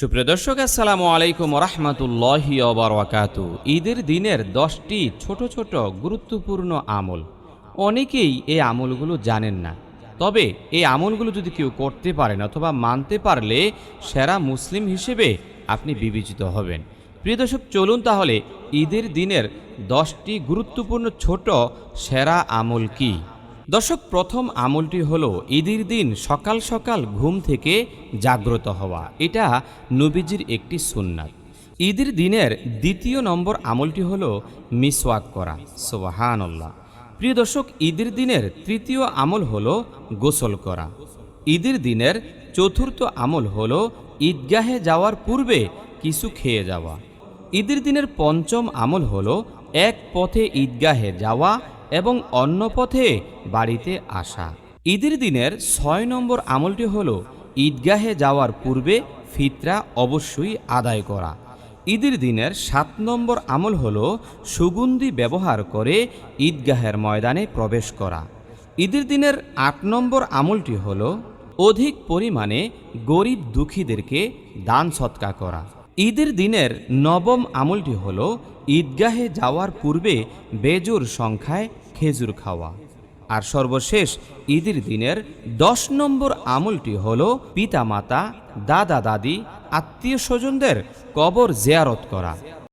সুপ্রিয় দর্শক, আসসালামু আলাইকুম রহমতুল্লাহি ওবরাকাত ঈদের দিনের দশটি ছোট ছোট গুরুত্বপূর্ণ আমল। অনেকেই এই আমলগুলো জানেন না। তবে এই আমলগুলো যদি কেউ করতে পারেন অথবা মানতে পারলে সেরা মুসলিম হিসেবে আপনি বিবেচিত হবেন। প্রিয় দর্শক, চলুন তাহলে ঈদের দিনের দশটি গুরুত্বপূর্ণ ছোট সেরা আমল কি? দর্শক, প্রথম আমলটি হলো ঈদের দিন সকাল সকাল ঘুম থেকে জাগ্রত হওয়া। এটা নবীজির একটি সুন্নাত। ঈদের দিনের দ্বিতীয় নম্বর আমলটি হলো মিসওয়াক করা। সোবাহানল্লাহ। প্রিয় দর্শক, ঈদের দিনের তৃতীয় আমল হলো গোসল করা। ঈদের দিনের চতুর্থ আমল হলো ঈদগাহে যাওয়ার পূর্বে কিছু খেয়ে যাওয়া। ঈদের দিনের পঞ্চম আমল হলো এক পথে ঈদগাহে যাওয়া এবং অন্য পথে বাড়িতে আসা। ঈদের দিনের ছয় নম্বর আমলটি হল ঈদগাহে যাওয়ার পূর্বে ফিতরা অবশ্যই আদায় করা। ঈদের দিনের সাত নম্বর আমল হল সুগন্ধি ব্যবহার করে ঈদগাহের ময়দানে প্রবেশ করা। ঈদের দিনের আট নম্বর আমলটি হল অধিক পরিমাণে গরিব দুঃখীদেরকে দান সৎকা করা। ঈদের দিনের নবম আমলটি হল ঈদগাহে যাওয়ার পূর্বে বেজোর সংখ্যায় খেজুর খাওয়া। আর সর্বশেষ ঈদের দিনের দশ নম্বর আমলটি হল পিতামাতা দাদা দাদি আত্মীয় স্বজনদের কবর জেয়ারত করা।